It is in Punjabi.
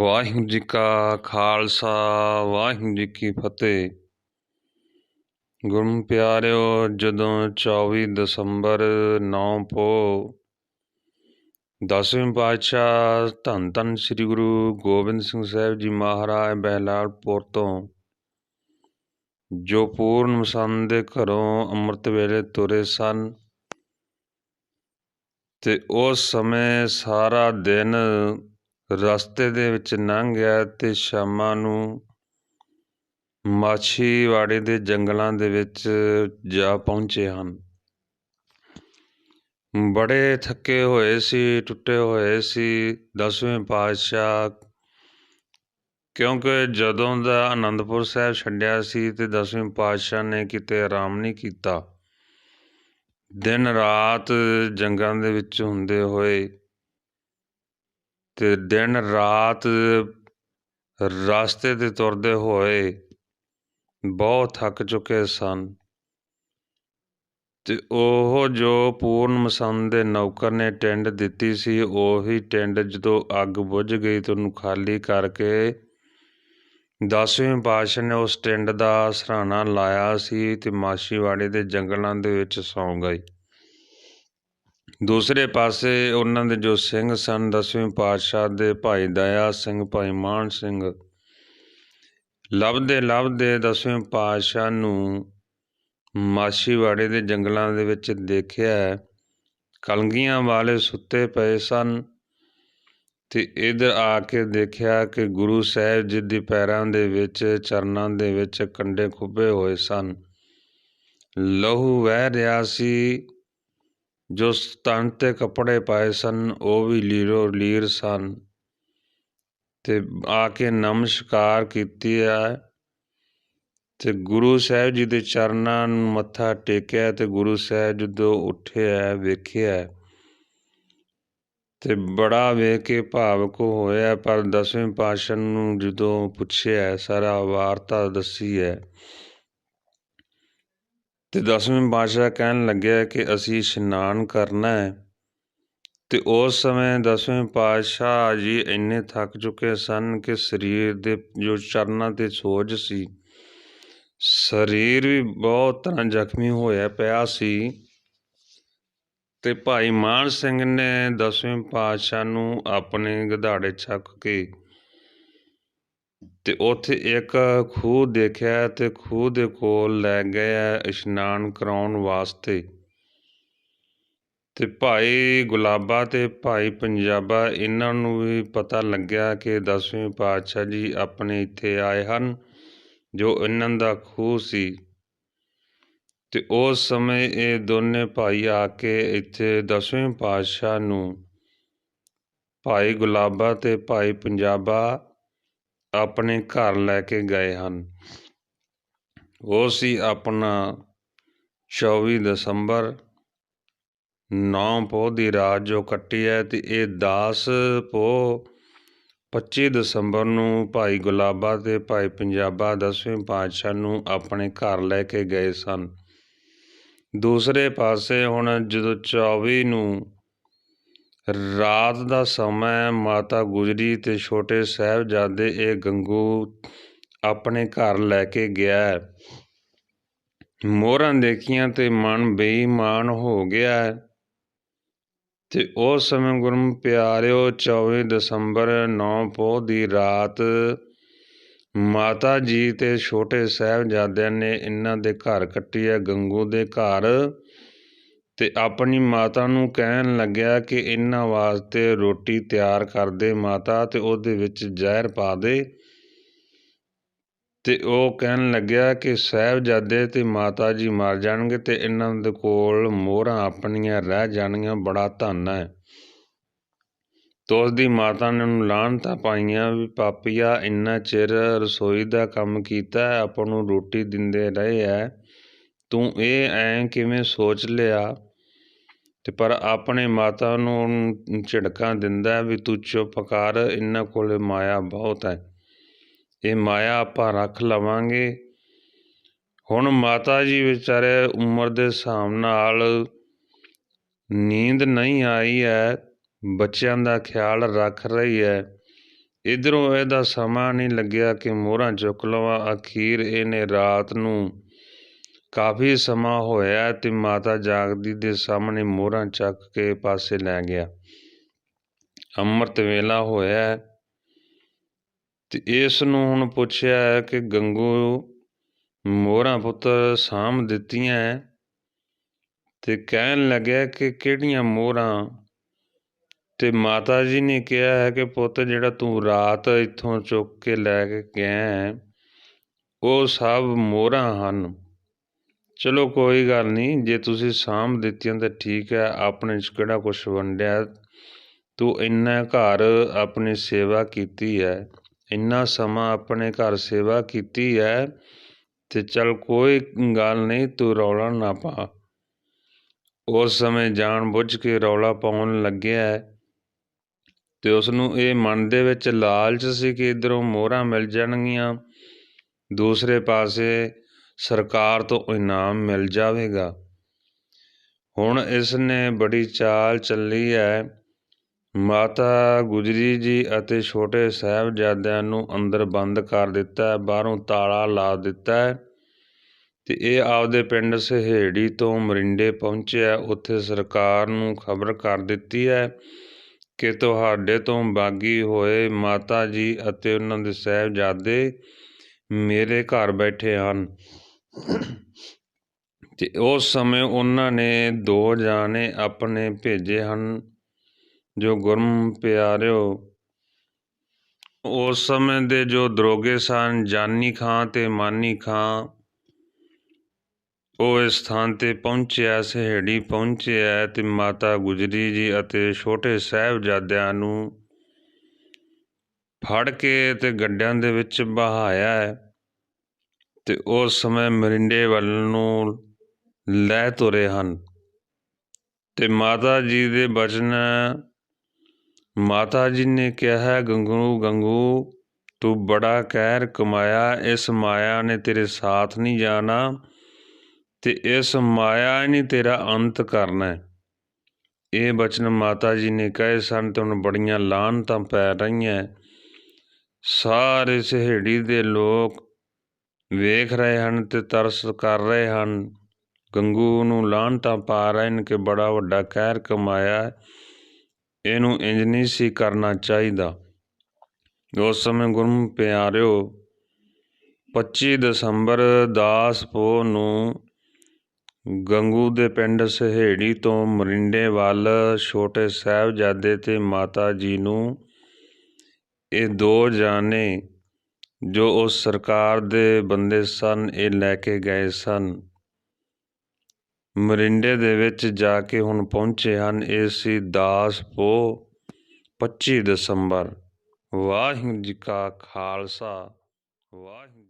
ਵਾਹਿਗੁਰੂ ਜੀ ਕਾ ਖਾਲਸਾ, ਵਾਹਿਗੁਰੂ ਜੀ ਕੀ ਫਤਿਹ। ਗੁਰੂ ਪਿਆਰਿਓ, ਜਦੋਂ 24 ਦਸੰਬਰ 9 ਪੋ ਦਸਵੇਂ ਪਾਤਸ਼ਾਹ ਧੰਨ ਧੰਨ ਸ੍ਰੀ ਗੁਰੂ ਗੋਬਿੰਦ ਸਿੰਘ ਸਾਹਿਬ ਜੀ ਮਹਾਰਾਜ ਬਹਿਲਾਲਪੁਰ ਤੋਂ ਜੋ ਪੂਰਨ ਮਸੰਦ ਦੇ ਘਰੋਂ ਅੰਮ੍ਰਿਤ ਵੇਲੇ ਤੁਰੇ ਸਨ ਤੇ ਉਸ ਸਮੇਂ ਸਾਰਾ ਦਿਨ ਰਸਤੇ ਦੇ ਵਿੱਚ ਲੰਘ ਗਿਆ ਤੇ ਸ਼ਾਮਾਂ ਨੂੰ ਮਾਛੀਵਾੜੇ ਦੇ ਜੰਗਲਾਂ ਦੇ ਵਿੱਚ ਜਾ ਪਹੁੰਚੇ ਹਨ। ਬੜੇ ਥੱਕੇ ਹੋਏ ਸੀ, ਟੁੱਟੇ ਹੋਏ ਸੀ। ਦਸਵੇਂ ਪਾਤਸ਼ਾਹ, ਕਿਉਂਕਿ ਜਦੋਂ ਦਾ ਆਨੰਦਪੁਰ ਸਾਹਿਬ ਛੱਡਿਆ ਸੀ ਤੇ ਦਸਵੇਂ ਪਾਤਸ਼ਾਹ ਨੇ ਕਿਤੇ ਆਰਾਮ ਨਹੀਂ ਕੀਤਾ। ਦਿਨ ਰਾਤ ਜੰਗਾਂ ਦੇ ਵਿੱਚ ਹੁੰਦੇ ਹੋਏ ਤੇ ਦਿਨ ਰਾਤ ਰਸਤੇ ਤੇ ਤੁਰਦੇ ਹੋਏ ਬਹੁਤ ਥੱਕ ਚੁੱਕੇ ਸਨ। ਅਤੇ ਉਹ ਜੋ ਪੂਰਨ ਮਸੰਦ ਦੇ ਨੌਕਰ ਨੇ ਟਿੰਡ ਦਿੱਤੀ ਸੀ, ਉਹੀ ਟਿੰਡ ਜਦੋਂ ਅੱਗ ਬੁਝ ਗਈ ਤਾਂ ਉਹਨੂੰ ਖਾਲੀ ਕਰਕੇ ਦਸਵੇਂ ਪਾਤਸ਼ਾਹ ਨੇ ਉਸ ਟਿੰਡ ਦਾ ਸਰਾਣਾ ਲਾਇਆ ਸੀ ਅਤੇ ਮਾਸ਼ੀਵਾੜੇ ਦੇ ਜੰਗਲਾਂ ਦੇ ਵਿੱਚ ਸੌਂ ਗਏ ਦੂਸਰੇ ਪਾਸੇ ਉਹਨਾਂ ਦੇ ਜੋ ਸਿੰਘ ਸਨ, ਦਸਵੇਂ ਪਾਤਸ਼ਾਹ ਦੇ ਭਾਈ ਦਇਆ ਸਿੰਘ, ਭਾਈ ਮਾਨ ਸਿੰਘ, ਲੱਭਦੇ ਲੱਭਦੇ ਦਸਵੇਂ ਪਾਤਸ਼ਾਹ ਨੂੰ ਮਾਛੀਵਾੜੇ ਦੇ ਜੰਗਲਾਂ ਦੇ ਵਿੱਚ ਦੇਖਿਆ। ਕਲਗੀਆਂ ਵਾਲੇ ਸੁੱਤੇ ਪਏ ਸਨ ਤੇ ਇਧਰ ਆ ਕੇ ਦੇਖਿਆ ਕਿ ਗੁਰੂ ਸਾਹਿਬ ਜੀ ਦੇ ਪੈਰਾਂ ਦੇ ਵਿੱਚ, ਚਰਨਾਂ ਦੇ ਵਿੱਚ ਕੰਡੇ ਖੁੱਬੇ ਹੋਏ ਸਨ। ਲਹੂ ਵਹਿ ਰਿਹਾ ਸੀ ਜੋ ਤਨ ਤੇ ਕੱਪੜੇ ਪਾਏ ਸਨ, ਉਹ ਵੀ ਲੀਰੋ ਲੀਰ ਸਨ। ਤੇ ਆ ਕੇ ਨਮਸਕਾਰ ਕੀਤੀ ਹੈ। ਤੇ ਗੁਰੂ ਸਾਹਿਬ ਜੀ ਦੇ ਚਰਨਾਂ ਨੂੰ ਮੱਥਾ ਟੇਕਿਆ ਤੇ ਗੁਰੂ ਸਾਹਿਬ ਜਦੋਂ ਉੱਠਿਆ, ਵੇਖਿਆ, ਤੇ ਬੜਾ ਵੇਖ ਕੇ ਭਾਵਕ ਹੋਇਆ, ਪਰ ਦਸਵੇਂ ਪਾਤਸ਼ਾਹ ਨੂੰ ਜਦੋਂ ਪੁੱਛਿਆ, ਸਾਰਾ ਵਾਰਤਾ ਦੱਸੀ ਹੈ। ਤੇ ਦਸਵੇਂ ਪਾਤਸ਼ਾਹ ਕਹਿਣ ਲੱਗਿਆ ਕਿ ਅਸੀਂ ਇਸ਼ਨਾਨ ਕਰਨਾ ਹੈ। ਤੇ ਉਸ ਸਮੇਂ ਦਸਵੇਂ ਪਾਤਸ਼ਾਹ ਜੀ ਇੰਨੇ ਥੱਕ ਚੁੱਕੇ ਸਨ ਕਿ ਸਰੀਰ ਦੇ ਜੋ ਚਰਨਾਂ ਤੇ ਸੋਜ ਸੀ, ਸਰੀਰ ਵੀ ਬਹੁਤ ਤਰ੍ਹਾਂ ਜ਼ਖਮੀ ਹੋਇਆ ਪਿਆ ਸੀ। ਤੇ ਭਾਈ ਮਾਨ ਸਿੰਘ ਨੇ ਦਸਵੇਂ ਪਾਤਸ਼ਾਹ ਨੂੰ ਆਪਣੇ ਗਧਾੜੇ ਚੱਕ ਕੇ ਅਤੇ ਉੱਥੇ ਇੱਕ ਖੂਹ ਦੇਖਿਆ ਅਤੇ ਖੂਹ ਦੇ ਕੋਲ ਲੈ ਗਏ ਇਸ਼ਨਾਨ ਕਰਾਉਣ ਵਾਸਤੇ। ਅਤੇ ਭਾਈ ਗੁਲਾਬਾ ਅਤੇ ਭਾਈ ਪੰਜਾਬਾ, ਇਹਨਾਂ ਨੂੰ ਵੀ ਪਤਾ ਲੱਗਿਆ ਕਿ ਦਸਵੇਂ ਪਾਤਸ਼ਾਹ ਜੀ ਆਪਣੇ ਇੱਥੇ ਆਏ ਹਨ, ਜੋ ਇਹਨਾਂ ਦਾ ਖੂਹ ਸੀ। ਅਤੇ ਉਸ ਸਮੇਂ ਇਹ ਦੋਨੇ ਭਾਈ ਆ ਕੇ ਇੱਥੇ ਦਸਵੇਂ ਪਾਤਸ਼ਾਹ ਨੂੰ, ਭਾਈ ਗੁਲਾਬਾ ਅਤੇ ਭਾਈ ਪੰਜਾਬਾ ਆਪਣੇ ਘਰ ਲੈ ਕੇ ਗਏ ਹਨ। ਉਹ ਸੀ ਆਪਣਾ 24 ਦਸੰਬਰ ਨੌ ਪੋਹ ਦੀ ਰਾਤ ਜੋ ਕੱਟੀ ਹੈ ਤੇ ਇਹ 10 ਪੋਹ 25 ਦਸੰਬਰ ਨੂੰ ਭਾਈ ਗੁਲਾਬਾ ਤੇ ਭਾਈ ਪੰਜਾਬਾ ਦਸਵੇਂ ਪਾਤਸ਼ਾਹ ਨੂੰ ਆਪਣੇ ਘਰ ਲੈ ਕੇ ਗਏ ਸਨ। ਦੂਸਰੇ ਪਾਸੇ ਹੁਣ ਜਦੋਂ 24 ਨੂੰ ਰਾਤ ਦਾ ਸਮਾਂ ਮਾਤਾ ਗੁਜਰੀ ਅਤੇ ਛੋਟੇ ਸਾਹਿਬਜ਼ਾਦੇ ਇਹ ਗੰਗੂ ਆਪਣੇ ਘਰ ਲੈ ਕੇ ਗਿਆ ਮੋਹਰਾਂ ਦੇਖੀਆਂ ਤੇ ਮਨ ਬੇਈਮਾਨ ਹੋ ਗਿਆ ਤੇ ਉਸ ਸਮੇਂ ਗੁਰਮ ਪਿਆਰਿਓ 24 ਦਸੰਬਰ 9 ਪੋਹ ਦੀ ਰਾਤ ਮਾਤਾ ਜੀ ਤੇ ਛੋਟੇ ਸਾਹਿਬਜ਼ਾਦਿਆਂ ਨੇ ਇਹਨਾਂ ਦੇ ਘਰ ਕੱਟੀ ਹੈ, ਗੰਗੂ ਦੇ ਘਰ ਤੇ ਆਪਣੀ ਮਾਤਾ ਨੂੰ ਕਹਿਣ ਲੱਗਿਆ ਕਿ ਇਹਨਾਂ ਵਾਸਤੇ ਰੋਟੀ ਤਿਆਰ ਕਰ ਦੇ ਮਾਤਾ ਅਤੇ ਉਹਦੇ ਵਿੱਚ ਜ਼ਹਿਰ ਪਾ ਦੇ। ਅਤੇ ਉਹ ਕਹਿਣ ਲੱਗਿਆ ਕਿ ਸਾਹਿਬਜ਼ਾਦੇ ਅਤੇ ਮਾਤਾ ਜੀ ਮਰ ਜਾਣਗੇ ਅਤੇ ਇਹਨਾਂ ਦੇ ਕੋਲ ਮੋਹਰਾਂ ਆਪਣੀਆਂ ਰਹਿ ਜਾਣਗੀਆਂ, ਬੜਾ ਧਨ ਹੈ। ਤਾਂ ਉਸਦੀ ਮਾਤਾ ਨੇ ਉਹਨੂੰ ਲਾਹਣਤਾਂ ਪਾਈਆਂ ਵੀ, ਪਾਪੀਆ, ਇੰਨਾ ਚਿਰ ਰਸੋਈ ਦਾ ਕੰਮ ਕੀਤਾ ਆਪਾਂ ਨੂੰ ਰੋਟੀ ਦਿੰਦੇ ਰਹੇ ਹੈ। ਤੂੰ ਇਹ ਐਂ ਕਿਵੇਂ ਸੋਚ ਲਿਆ? ਅਤੇ ਪਰ ਆਪਣੇ ਮਾਤਾ ਨੂੰ ਝਿੜਕਾਂ ਦਿੰਦਾ ਵੀ ਤੂੰ ਚੁੱਪ ਕਰ, ਇਹਨਾਂ ਕੋਲ ਮਾਇਆ ਬਹੁਤ ਹੈ। ਇਹ ਮਾਇਆ ਆਪਾਂ ਰੱਖ ਲਵਾਂਗੇ। ਹੁਣ ਮਾਤਾ ਜੀ ਵਿਚਾਰੇ ਉਮਰ ਦੇ ਹਿਸਾਬ ਨਾਲ ਨੀਂਦ ਨਹੀਂ ਆਈ ਹੈ, ਬੱਚਿਆਂ ਦਾ ਖਿਆਲ ਰੱਖ ਰਹੀ ਹੈ। ਇਧਰੋਂ ਇਹਦਾ ਸਮਾਂ ਨਹੀਂ ਲੱਗਿਆ ਕਿ ਮੋਹਰਾਂ ਚੁੱਕ ਲਵਾਂ। ਅਖੀਰ ਇਹਨੇ ਰਾਤ ਨੂੰ ਕਾਫੀ ਸਮਾਂ ਹੋਇਆ ਤੇ ਮਾਤਾ ਜਾਗਦੀ ਦੇ ਸਾਹਮਣੇ ਮੋਹਰਾਂ ਚੱਕ ਕੇ ਪਾਸੇ ਲੈ ਗਿਆ। ਅੰਮ੍ਰਿਤ ਵੇਲਾ ਹੋਇਆ ਤੇ ਇਸ ਨੂੰ ਹੁਣ ਪੁੱਛਿਆ ਕਿ ਗੰਗੂ, ਮੋਹਰਾਂ ਪੁੱਤਰ ਸਾਂਭ ਦਿੱਤੀਆਂ ਤੇ ਕਹਿਣ ਲੱਗਿਆ ਕਿ ਕਿਹੜੀਆਂ ਮੋਹਰਾਂ? ਤੇ ਮਾਤਾ ਜੀ ਨੇ ਕਿਹਾ ਹੈ ਕਿ ਪੁੱਤ ਜਿਹੜਾ ਤੂੰ ਰਾਤ ਇੱਥੋਂ ਚੁੱਕ ਕੇ ਲੈ ਕੇ ਗਿਆ ਉਹ ਸਭ ਮੋਹਰਾਂ ਹਨ। ਚਲੋ ਕੋਈ ਗੱਲ ਨਹੀਂ, ਜੇ ਤੁਸੀਂ ਸਾਂਭ ਦਿੱਤੀਆਂ ਤਾਂ ਠੀਕ ਹੈ, ਆਪਣੇ ਚ ਕਿਹੜਾ ਕੁਛ ਵੰਡਿਆ? ਤੂੰ ਇੰਨਾ ਘਰ ਆਪਣੀ ਸੇਵਾ ਕੀਤੀ ਹੈ, ਇੰਨਾ ਸਮਾਂ ਆਪਣੇ ਘਰ ਸੇਵਾ ਕੀਤੀ ਹੈ ਤੇ ਚਲ ਕੋਈ ਗੱਲ ਨਹੀਂ, ਤੂੰ ਰੌਲਾ ਨਾ ਪਾ। ਉਸ ਸਮੇਂ ਜਾਣ ਬੁੱਝ ਕੇ ਰੌਲਾ ਪਾਉਣ ਲੱਗਿਆ ਤੇ ਉਸ ਨੂੰ ਇਹ ਮਨ ਦੇ ਵਿੱਚ ਲਾਲਚ ਸੀ ਕਿ ਇਧਰੋਂ ਮੋਹਰਾਂ ਮਿਲ ਜਾਣਗੀਆਂ, ਦੂਸਰੇ ਪਾਸੇ ਸਰਕਾਰ ਤੋਂ ਇਨਾਮ ਮਿਲ ਜਾਵੇਗਾ। ਹੁਣ ਇਸ ਨੇ ਬੜੀ ਚਾਲ ਚੱਲੀ ਹੈ। ਮਾਤਾ ਗੁਜਰੀ ਜੀ ਅਤੇ ਛੋਟੇ ਸਾਹਿਬਜ਼ਾਦਿਆਂ ਨੂੰ ਅੰਦਰ ਬੰਦ ਕਰ ਦਿੱਤਾ ਹੈ, ਬਾਹਰੋਂ ਤਾਲਾ ਲਾ ਦਿੱਤਾ ਹੈ ਤੇ ਇਹ ਆਪਦੇ ਪਿੰਡ ਸਹੇੜੀ ਤੋਂ ਮਰਿੰਡੇ ਪਹੁੰਚਿਆ ਉੱਥੇ ਸਰਕਾਰ ਨੂੰ ਖਬਰ ਕਰ ਦਿੱਤੀ ਹੈ ਕਿ ਤੁਹਾਡੇ ਤੋਂ ਬਾਗੀ ਹੋਏ ਮਾਤਾ ਜੀ ਅਤੇ ਉਹਨਾਂ ਦੇ ਸਹਿਬਜ਼ਾਦੇ ਮੇਰੇ ਘਰ ਬੈਠੇ ਹਨ। ਅਤੇ ਉਸ ਸਮੇਂ ਉਹਨਾਂ ਨੇ ਦੋ ਜਾਣੇ ਆਪਣੇ ਭੇਜੇ ਹਨ, ਜੋ ਗੁਰਮ ਪਿਆਰਿਓ। ਉਸ ਸਮੇਂ ਦੇ ਜੋ ਦਰੋਗੇ ਸਨ, ਜਾਨੀ ਖਾਂ ਅਤੇ ਮਾਨੀ ਖਾਂ, ਉਹ ਇਸ ਸਥਾਨ ਤੇ ਪਹੁੰਚਿਆ, ਸਹੇੜੀ ਪਹੁੰਚਿਆ ਅਤੇ ਮਾਤਾ ਗੁਜਰੀ ਜੀ ਅਤੇ ਛੋਟੇ ਸਾਹਿਬਜ਼ਾਦਿਆਂ ਨੂੰ ਫੜ ਕੇ ਅਤੇ ਗੱਡਿਆਂ ਦੇ ਵਿੱਚ ਬਹਾਇਆ। ਹੈ ਤੇ ਉਸ ਸਮੇਂ ਮਰਿੰਡੇ ਵੱਲ ਨੂੰ ਲੈ ਤੁਰੇ ਹਨ। ਤੇ ਮਾਤਾ ਜੀ ਦੇ ਬਚਨ, ਮਾਤਾ ਜੀ ਨੇ ਕਿਹਾ, ਗੰਗੂ ਗੰਗੂ, ਤੂੰ ਬੜਾ ਕਹਿਰ ਕਮਾਇਆ, ਇਸ ਮਾਇਆ ਨੇ ਤੇਰੇ ਸਾਥ ਨਹੀਂ ਜਾਣਾ ਤੇ ਇਸ ਮਾਇਆ ਨੇ ਤੇਰਾ ਅੰਤ ਕਰਨਾ ਹੈ। ਇਹ ਬਚਨ ਮਾਤਾ ਜੀ ਨੇ ਕਹੇ ਸਨ ਤੇ ਹੁਣ ਬੜੀਆਂ ਲਾਹਨਤਾਂ ਪੈ ਰਹੀਆਂ ਸਾਰੇ ਸਹੇੜੀ ਦੇ ਲੋਕ ਵੇਖ ਰਹੇ ਹਨ ਤੇ ਤਰਸ ਕਰ ਰਹੇ ਹਨ। ਗੰਗੂ ਨੂੰ ਲਾਹਨਤਾਂ ਪਾ ਰਹੇ ਨੇ ਕਿ ਬੜਾ ਵੱਡਾ ਕਹਿਰ ਕਮਾਇਆ ਇਹਨੂੰ ਇੰਜ ਨਹੀਂ ਸੀ ਕਰਨਾ ਚਾਹੀਦਾ। ਉਸ ਸਮੇਂ ਗੁਰਮ ਪਿਆਰਿਓ 25 ਦਸੰਬਰ ਦਾਸ ਪੋ ਨੂੰ ਗੰਗੂ ਦੇ ਪਿੰਡ ਸਹੇੜੀ ਤੋਂ ਮਰਿੰਡੇ ਵੱਲ ਛੋਟੇ ਸਾਹਿਬਜ਼ਾਦੇ ਤੇ ਮਾਤਾ ਜੀ ਨੂੰ ਇਹ ਦੋ ਜਾਣੇ ਜੋ ਉਸ ਸਰਕਾਰ ਦੇ ਬੰਦੇ ਸਨ, ਇਹ ਲੈ ਕੇ ਗਏ ਸਨ। ਮਰਿੰਡੇ ਦੇ ਵਿੱਚ ਜਾ ਕੇ ਹੁਣ ਪਹੁੰਚੇ ਹਨ, ਇਹ ਸੀ ਦਾਸ ਪੋ 25 ਦਸੰਬਰ। ਵਾਹਿਗੁਰੂ ਜੀ ਕਾ ਖਾਲਸਾ, ਵਾਹਿਗੁਰੂ